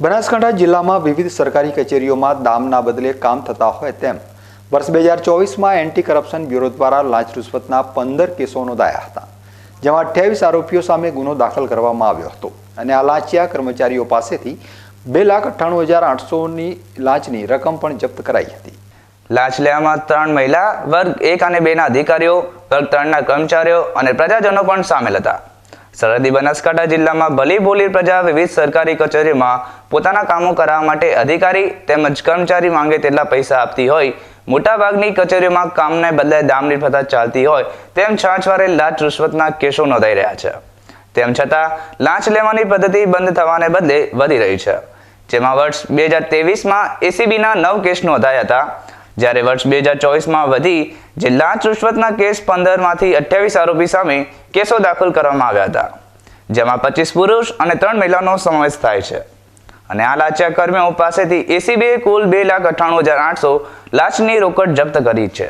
બનાસકાંઠા જિલ્લામાં વિવિધ સરકારી કચેરીઓમાં દામના બદલે કામ થતા હોય તેમ. વર્ષ બે હજાર ચોવીસમાં એન્ટી કરપ્શન બ્યુરો દ્વારા લાંચ રૂશ્વતના પંદર કેસો નોંધાયા હતા, જેમાં અઠ્યાવીસ આરોપીઓ સામે ગુનો દાખલ કરવામાં આવ્યો હતો અને આ લાંચિયા કર્મચારીઓ પાસેથી બે લાખ અઠ્ઠાણું હજાર આઠસોની લાંચની રકમ પણ જપ્ત કરાઈ હતી. લાંચ લેવામાં ત્રણ મહિલા, વર્ગ એક અને બેના અધિકારીઓ, વર્ગ ત્રણના કર્મચારીઓ અને પ્રજાજનો પણ સામેલ હતા. સરહદી બનાસકાંઠા જિલ્લામાં ભલી ભોલી પ્રજા વિવિધ સરકારી કચેરીઓમાં પોતાના કામો કરાવવા માટે અધિકારી તેમજ કર્મચારી માંગે તેટલા પૈસા આપતી હોય, મોટાભાગની કચેરીઓમાં કામને બદલે દામની પ્રથા ચાલતી હોય, તેમ છાછવારે લાંચ રૂશ્વતના કેસો નોંધાઈ રહ્યા છે. તેમ છતાં, લાંચ લેવાની પદ્ધતિ બંધ થવાને બદલે વધી રહી છે. જેમાં વર્ષ બે હજાર તેવીસમાં એસીબીના નવ કેસ નોંધાયા હતા. જ્યારે વર્ષ બે હજાર ચોવીસમાં વધી, જે લાંચ રૂશ્વતના કેસ પંદરમાંથી અઠ્યાવીસ આરોપી સામે કેસો દાખલ કરવામાં આવ્યા હતા, જેમાં પચીસ પુરુષ અને ત્રણ મહિલાનો સમાવેશ થાય છે. અને આ લાંચિયા કર્મીઓ પાસેથી એસીબીએ કુલ બે લાખ અઠ્ઠાણું હજાર આઠસો લાંચની રોકડ જપ્ત કરી છે.